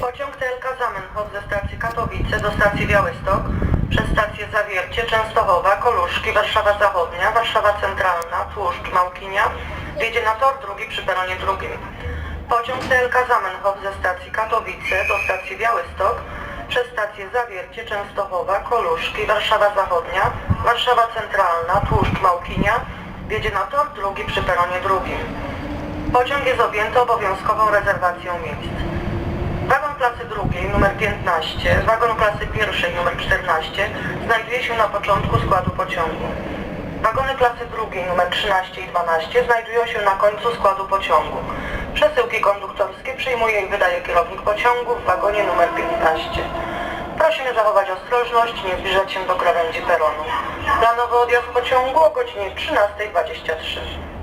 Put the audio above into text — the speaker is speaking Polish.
Pociąg TLK Zamenhof ze stacji Katowice do stacji Białystok przez stację Zawiercie, Częstochowa, Koluszki, Warszawa Zachodnia, Warszawa Centralna, Tłuszcz, Małkinia wjedzie na tor drugi przy peronie drugim. Pociąg TLK Zamenhof ze stacji Katowice do stacji Białystok przez stację Zawiercie, Częstochowa, Koluszki, Warszawa Zachodnia, Warszawa Centralna, Tłuszcz, Małkinia wjedzie na tor drugi przy peronie drugim. Pociąg jest objęty obowiązkową rezerwacją miejsc. Wagon klasy drugiej numer 15, wagon klasy pierwszej numer 14 znajduje się na początku składu pociągu. Wagony klasy drugiej numer 13 i 12 znajdują się na końcu składu pociągu. Przesyłki konduktorskie przyjmuje i wydaje kierownik pociągu w wagonie numer 15. Prosimy zachować ostrożność, nie zbliżać się do krawędzi peronu. Planowy odjazd pociągu o godzinie 13.23.